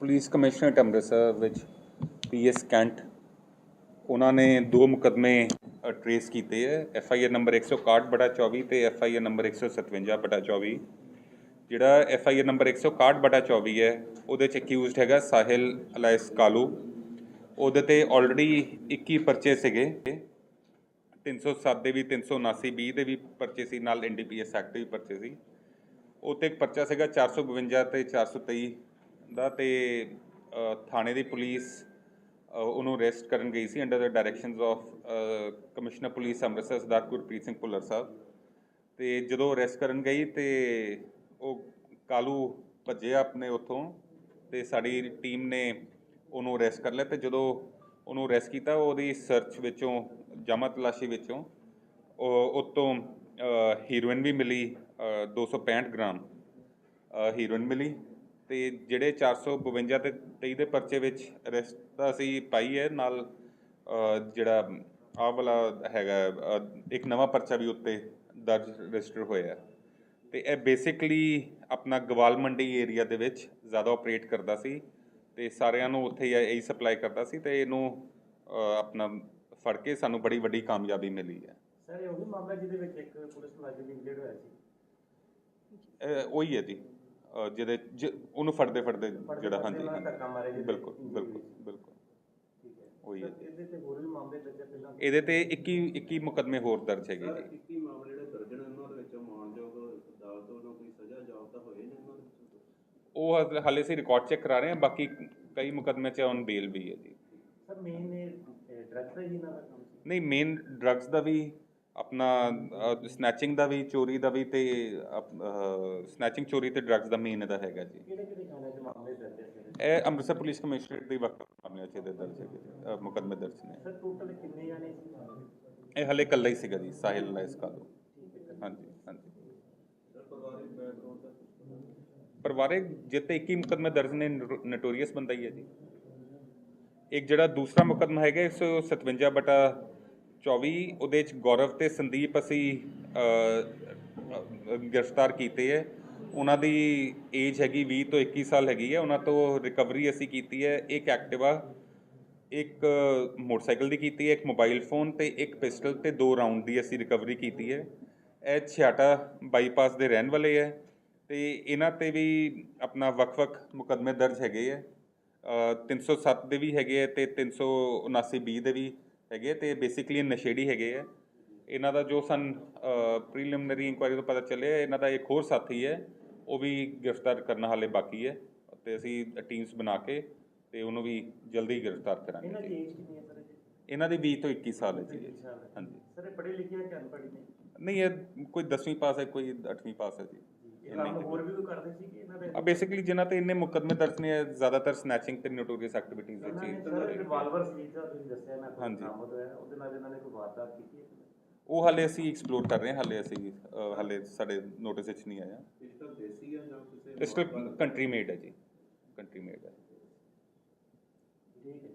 Police commissionerate Amritsar ਵਿੱਚ PS cantt, ਉਹਨਾਂ ਨੇ ਦੋ ਮੁਕਦਮੇ ਟਰੇਸ ਕੀਤੇ ਹੈ। ਐਫ ਆਈ ਆਰ ਨੰਬਰ 161 ਬਟਾ 24 ਤੇ ਐਫ ਆਈ ਆਰ ਨੰਬਰ 157 ਬਟਾ 24 ਜਿਹੜਾ ਐਫ ਆਈ ਆਰ ਨੰਬਰ 161 ਬਟਾ 24 ਹੈ, ਉਹਦੇ ਚ ਅਕਿਊਜ਼ਡ ਹੈਗਾ ਸਾਹਿਲ ਅਲਾਇਸ ਕਾਲੂ। ਉਹਦੇ ਤੇ ਆਲਰੇਡੀ 21 ਪਰਚੇ ਸੀਗੇ। 307 ਦੇ ਵੀ 379 20 ਦੇ ਵੀ ਪਰਚੇ ਸੀ, ਨਾਲ ਐਨਡੀਪੀਐਸ ਐਕਟ ਵੀ ਪਰਚੇ ਸੀ। ਉਹ ਤੇ ਇੱਕ ਪਰਚਾ ਸੀਗਾ 452 ਤੇ 423 ਦਾ ਤੇ ਥਾਣੇ ਦੀ ਪੁਲਿਸ ਉਹਨੂੰ ਅਰੈਸਟ ਕਰਨ ਗਈ ਸੀ under the directions of commissioner police Amritsar Sardar Gurpreet Singh Bhullar Sahib. ਤੇ ਜਦੋਂ ਅਰੈਸਟ ਕਰਨ ਗਈ ਤੇ ਉਹ ਕਾਲੂ ਭੱਜਿਆ ਆਪਣੇ ਉੱਥੋਂ ਤੇ ਸਾਡੀ ਟੀਮ ਨੇ ਉਹਨੂੰ ਅਰੈਸਟ ਕਰ ਲਿਆ ਤੇ ਜਦੋਂ ਉਹਨੂੰ ਅਰੈਸਟ ਕੀਤਾ ਉਹਦੀ ਸਰਚ ਵਿੱਚੋਂ ਜਮਾ ਤਲਾਸ਼ੀ ਵਿੱਚੋਂ ਉਹ ਉਤੋਂ ਹੀਰੋਇਨ ਵੀ ਮਿਲੀ ਅ, 265 ਗ੍ਰਾਮ ਹੀਰੋਇਨ ਮਿਲੀ। ਤੇ ਜਿਹੜੇ 452 ਤੇ 23 ਦੇ ਪਰਚੇ ਵਿੱਚ ਅਰੈਸਟ ਦਾ ਅਸੀਂ ਪਾਈ ਹੈ ਨਾਲ ਜਿਹੜਾ ਆਹ ਵਾਲਾ ਹੈਗਾ ਇੱਕ ਨਵਾਂ ਪਰਚਾ ਵੀ ਉੱਤੇ ਦਰਜ ਰਜਿਸਟਰ ਹੋਇਆ। ਤੇ ਇਹ ਬੇਸਿਕਲੀ ਆਪਣਾ ਗਵਾਲ ਮੰਡੀ ਏਰੀਆ ਦੇ ਵਿੱਚ ਜ਼ਿਆਦਾ ਆਪਰੇਟ ਕਰਦਾ ਸੀ ਤੇ ਸਾਰਿਆਂ ਨੂੰ ਉੱਥੇ ਹੀ ਇਹੀ ਸਪਲਾਈ ਕਰਦਾ ਸੀ ਤੇ ਇਹਨੂੰ ਆਪਣਾ ਫੜ ਕੇ ਸਾਨੂੰ ਬੜੀ ਵੱਡੀ ਕਾਮਯਾਬੀ ਮਿਲੀ ਹੈ। ਸਰ ਇਹ ਉਹ ਮਾਮਲਾ ਜਿਹਦੇ ਵਿੱਚ ਇੱਕ ਪੁਲਿਸ ਮੁਲਾਜ਼ਮ ਇੰਜਰਡ ਹੋਇਆ ਸੀ? ਉਹੀ ਹੈ ਜੀ। ਜਿਹਦੇ ਉਹਨੂੰ ਫੜਦੇ ਫੜਦੇ ਜਿਹੜਾ ਹਾਂਜੀ ਬਿਲਕੁਲ ਬਿਲਕੁਲ। ਬਿਲਕੁਲ। ਠੀਕ ਹੈ। ਉਹੀ ਹੈ। ਇਹਦੇ ਤੇ ਹੋਰ ਵੀ ਮਾਮਲੇ ਦਰਜ ਹੈ ਪਹਿਲਾਂ? ਇਹਦੇ ਤੇ 21 21 ਮੁਕਦਮੇ ਹੋਰ ਦਰਜ ਹੈਗੇ ਜੀ। 21 ਮਾਮਲੇ ਜਿਹੜੇ ਦਰਜ ਨੇ ਉਹਨਾਂ ਦੇ ਵਿੱਚੋਂ ਮਾਨਯੋਗ ਅਦਾਲਤ ਵੱਲੋਂ ਕੋਈ ਸਜ਼ਾ ਜਾਪਦਾ ਹੋਏ ਨੇ ਉਹਨਾਂ ਦੇ? ਵਿੱਚੋਂ? ਉਹ ਹਾਲੇ- ਅਸੀਂ ਰਿਕਾਰਡ ਚੈੱਕ ਕਰਾ ਰਹੇ ਹਾਂ ਬਾਕੀ ਕਈ ਮੁਕਦਮੇ ਚ ਔਨ ਬੇਲ ਵੀ ਹੈ ਜੀ। ਸਰ ਮੇਨ ਇਹ ਡਰੱਗ ਦਾ ਹੀ ਇਹਨਾਂ ਦਾ ਕੰਮ ਸੀ? ਨਹੀਂ ਮੇਨ ਡਰੱਗਸ ਦਾ ਵੀ ਆਪਣਾ ਸਨੈਚਿੰਗ ਦਾ ਵੀ ਚੋਰੀ ਦਾ ਵੀ ਤੇ ਸਨੈਚਿੰਗ ਚੋਰੀ ਤੇ ਡਰੱਗਸ ਦਾ ਮੇਨ ਇਹਦਾ ਹੈਗਾ ਜੀ। ਕਿਹੜੇ ਕਿਹੜੇ ਥਾਣੇ 'ਚ ਮਾਮਲੇ ਦਰਜ ਹੈ ਸਰ? ਇਹ ਅੰਮ੍ਰਿਤਸਰ ਪੁਲਿਸ ਕਮਿਸ਼ਨਰੇਟ ਦੇ ਵਕਤ ਮਾਮਲੇ ਚ ਦਰਜ ਅਹ, ਮੁਕੱਦਮੇ ਦਰਜ ਨੇ। ਸਰ ਟੋਟਲ ਕਿੰਨੇ ਜਾਣੇ ਸੀ ਇਹ ਹਲੇ ਇਕੱਲਾ ਹੀ ਸੀਗਾ ਜੀ ਸਾਹਿਲ ਲਾਇਸ ਕਾਲੂ। ਹੈ ਹਾਂਜੀ ਹਾਂਜੀ। ਪਰਿਵਾਰਿਕ ਜਿੱਤੇ 21 ਮੁਕੱਦਮੇ ਦਰਜ ਨੇ ਨੋਟੋਰੀਅਸ ਬੰਦਾ ਹੀ ਹੈ ਜੀ। ਇੱਕ ਜਿਹੜਾ ਦੂਸਰਾ ਮੁਕੱਦਮਾ ਹੈਗਾ 157 ਬਟਾ 24 ਉਹਦੇ ਚ ਗੌਰਵ ਤੇ ਸੰਦੀਪ ਅਸੀਂ ਗ੍ਰਿਫਤਾਰ ਕੀਤੇ ਹੈ ਉਹਨਾਂ ਦੀ ਏਜ ਹੈਗੀ 20 ਤੋਂ 21 ਸਾਲ ਹੈਗੀ ਹੈ ਉਹਨਾਂ ਤੋਂ ਰਿਕਵਰੀ ਅਸੀਂ ਕੀਤੀ ਹੈ ਇੱਕ ਐਕਟਿਵਾ ਇੱਕ ਮੋਟਰਸਾਈਕਲ ਦੀ ਕੀਤੀ ਹੈ ਇੱਕ ਮੋਬਾਈਲ ਫੋਨ ਤੇ ਇੱਕ ਪਿਸਟਲ ਤੇ ਦੋ ਰਾਉਂਡ ਦੀ ਅਸੀਂ ਰਿਕਵਰੀ ਕੀਤੀ ਹੈ ਇਹ ਛਿਆਟਾ ਬਾਈਪਾਸ ਦੇ ਰਹਿਣ ਵਾਲੇ ਹੈ ਤੇ ਇਹਨਾਂ ਤੇ ਵੀ ਆਪਣਾ ਵੱਖ-ਵੱਖ ਮੁਕੱਦਮੇ ਦਰਜ ਹੈਗੇ ਹੈ ਅ, 307 ਦੇ ਵੀ ਹੈਗੇ ਹੈ ਤੇ 379 ਬੀ ਦੇ ਵੀ ਹੈਗੇ ਤੇ ਬੇਸਿਕਲੀ ਨਸ਼ੇੜੀ ਹੈਗੇ ਹੈ ਇਹਨਾਂ ਦਾ ਜੋ ਸਨ ਪ੍ਰੀਲਿਮਿਨਰੀ ਇਨਕੁਆਇਰੀ ਤੋਂ ਪਤਾ ਚੱਲਿਆ ਇਹਨਾਂ ਦਾ ਇੱਕ ਹੋਰ ਸਾਥੀ ਹੈ ਉਹ ਵੀ ਗ੍ਰਿਫਤਾਰ ਕਰਨਾ ਹਾਲੇ ਬਾਕੀ ਹੈ ਤੇ ਅਸੀਂ ਟੀਮਸ ਬਣਾ ਕੇ ਤੇ ਉਹਨੂੰ ਵੀ ਜਲਦੀ ਗ੍ਰਿਫਤਾਰ ਕਰਾਂਗੇ। ਇਹਨਾਂ ਦੀ। ਏਜ ਕਿੰਨੀ ਹੈ ਸਰ ਇਹਨਾਂ ਦੀ 20 ਤੋਂ 21 ਸਾਲ ਹੈ ਜੀ। ਹਾਂਜੀ। ਸਰ ਇਹ ਪੜ੍ਹੇ ਲਿਖੇ ਹੈ ਕਿ ਅਨਪੜ੍ਹ ਨੇ? ਨਹੀਂ ਇਹ ਕੋਈ 10ਵੀਂ ਪਾਸ ਹੈ ਕੋਈ 8ਵੀਂ ਪਾਸ ਹੈ ਜੀ। ਇਹ ਕੰਮ ਹੋਰ ਵੀ ਕੋਈ ਕਰਦੇ ਸੀ ਕਿ ਇਹਨਾਂ ਦੇ ਆ ਬੇਸਿਕਲੀ ਜਿਨ੍ਹਾਂ ਤੇ ਇੰਨੇ ਮੁਕੱਦਮੇ ਦਰਜ ਨੇ ਜ਼ਿਆਦਾਤਰ ਸਨੈਚਿੰਗ ਤੇ ਨੋਟੋਰੀਅਸ ਐਕਟੀਵਿਟੀਜ਼ ਇਹਨਾਂ ਹੀ। ਨੇ ਸਰ ਰਿਵਾਲਵਰ ਸੀ ਜਿਹੜਾ ਤੁਸੀਂ ਦੱਸਿਆ ਨਾ ਹਾਂਜੀ। ਬਰਾਮਦ ਹੋਇਆ ਉਹਦੇ ਨਾਲ ਇਹਨਾਂ ਨੇ ਕੋਈ ਵਾਰਦਾਤ ਕੀਤੀ ਹੈ ਉਹ ਹਾਲੇ ਅਸੀਂ ਐਕਸਪਲੋਰ ਕਰ ਰਹੇ ਹਾਂ ਹਾਲੇ ਅਸੀਂ ਹਾਲੇ ਸਾਡੇ ਨੋਟਿਸ ਵਿੱਚ ਨਹੀਂ ਆਇਆ। ਪਿਸਟਲ ਦੇਸੀ ਆ ਜਾਂ ਕਿਸੇ ਪਿਸਟਲ ਕੰਟਰੀ ਮੇਡ ਹੈ ਜੀ। ਕੰਟਰੀ ਮੇਡ ਹੈ। ਠੀਕ ਹੈ।